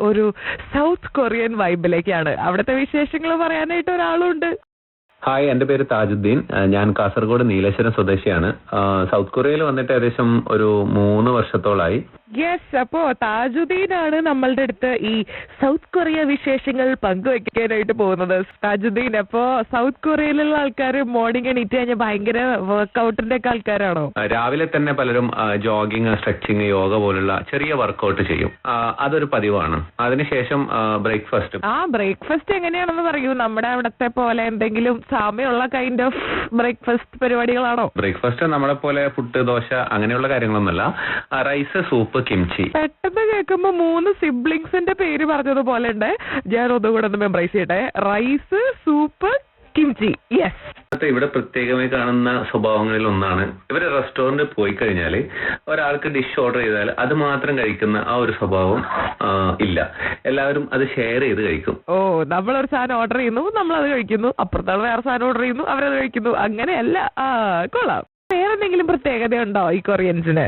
ഒരു south Korean വൈബിലേക്കാണ് അവിടുത്തെ വിശേഷങ്ങൾ പറയാനായിട്ട് ഒരാളുണ്ട്. ഹായ് എന്റെ പേര് താജുദ്ദീൻ. ഞാൻ കാസർഗോഡ് നീലേശ്വരം സ്വദേശിയാണ്. സൗത്ത് കൊറിയയിൽ വന്നിട്ട് ഏകദേശം ഒരു മൂന്ന് വർഷത്തോളായി. യെസ് അപ്പോ താജുദ്ദീൻ ആണ് നമ്മളുടെ അടുത്ത് ഈ സൗത്ത് കൊറിയ വിശേഷങ്ങൾ പങ്കുവെക്കാനായിട്ട് പോകുന്നത്. താജുദ്ദീൻ അപ്പോ സൗത്ത് കൊറിയയിലുള്ള ആൾക്കാർ മോർണിംഗ് എണീറ്റ് കഴിഞ്ഞാൽ ഭയങ്കര വർക്കൗട്ടിന്റെ ഒക്കെ ആൾക്കാരാണോ രാവിലെ തന്നെ പലരും ജോഗിങ് സ്ട്രെച്ചിങ് യോഗ പോലുള്ള ചെറിയ വർക്കൗട്ട് ചെയ്യും. അതൊരു പതിവാണ്. അതിനുശേഷം ബ്രേക്ക്ഫാസ്റ്റ് ആ ബ്രേക്ക്ഫാസ്റ്റ് എങ്ങനെയാണെന്ന് പറയൂ. നമ്മുടെ അവിടത്തെ പോലെ എന്തെങ്കിലും സാമ്യമുള്ള കൈൻഡ് ഓഫ് ബ്രേക്ക്ഫാസ്റ്റ് പരിപാടികളാണോ? ബ്രേക്ക്ഫാസ്റ്റ് നമ്മളെ പോലെ പുട്ട് ദോശ അങ്ങനെയുള്ള കാര്യങ്ങളൊന്നുമല്ല. റൈസ് സൂപ്പ് കിംചി പെട്ടെന്ന് കേൾക്കുമ്പോ മൂന്ന് സിബ്ലിങ്സിന്റെ പേര് പറഞ്ഞതുപോലെ ഉണ്ട് ഞാൻ ഒന്നുകൂടെ ഒന്ന് മെമ്പറൈസ് ചെയ്യട്ടെ. റൈസ് സൂപ്പ് കിംചി യെസ് ഇവിടെ പ്രത്യേകമായി കാണുന്ന സ്വഭാവങ്ങളിൽ ഒന്നാണ്. ഇവർ റെസ്റ്റോറന്റ് പോയി കഴിഞ്ഞാൽ ഒരാൾക്ക് ഡിഷ് ഓർഡർ ചെയ്താൽ അത് മാത്രം കഴിക്കുന്ന ആ ഒരു സ്വഭാവം ഇല്ല. എല്ലാവരും അത് ഷെയർ ചെയ്ത് കഴിക്കും. ഓ നമ്മൾ ഒരു സാധനം ഓർഡർ ചെയ്യുന്നു നമ്മൾ അത് കഴിക്കുന്നു. അപ്പുറത്താണ് വേറെ സാധനം ഓർഡർ ചെയ്യുന്നു അവരത് കഴിക്കുന്നു. അങ്ങനെയല്ല. ആ കൊള്ളാം. എന്തെങ്കിലും പ്രത്യേകത ഉണ്ടോ ഈ കൊറിയൻസിന്?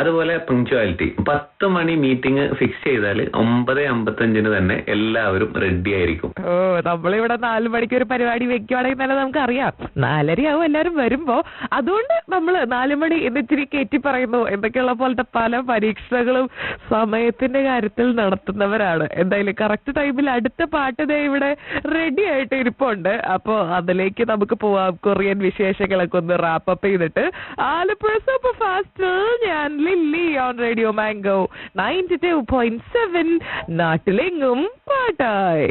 അതുപോലെ പങ്ക്ച്വാലിറ്റി പത്ത് മണി മീറ്റിംഗ് ഫിക്സ് ചെയ്താൽ ഒമ്പത് അമ്പത്തഞ്ചിന് തന്നെ എല്ലാവരും റെഡി ആയിരിക്കും. ഓ നമ്മളിവിടെ നാലു മണിക്ക് ഒരു പരിപാടി വെക്കുവാണെങ്കിൽ തന്നെ നമുക്ക് അറിയാം നാലരയാവും എല്ലാവരും വരുമ്പോ. അതുകൊണ്ട് നമ്മൾ നാലു മണി എന്ന് ഇച്ചിരി കയറ്റി പറയുന്നു. എന്തൊക്കെയുള്ള പോലത്തെ പല പരീക്ഷകളും സമയത്തിന്റെ കാര്യത്തിൽ നടത്തുന്നവരാണ്. എന്തായാലും കറക്റ്റ് ടൈമിൽ അടുത്ത പാട്ട് ദേ ഇവിടെ റെഡി ആയിട്ട് ഇരിപ്പുണ്ട്. അപ്പോ അതിലേക്ക് നമുക്ക് പോവാം. കൊറിയൻ വിശേഷങ്ങളൊക്കെ ഒന്ന് റാപ്പപ്പ് ചെയ്തിട്ട്. ആലപ്പുഴ സൂപ്പർ ഫാസ്റ്റ് ഞാൻ Lilly on radio Mango ninety two point seven നാട്ടിലെങ്ങും പാട്ടായി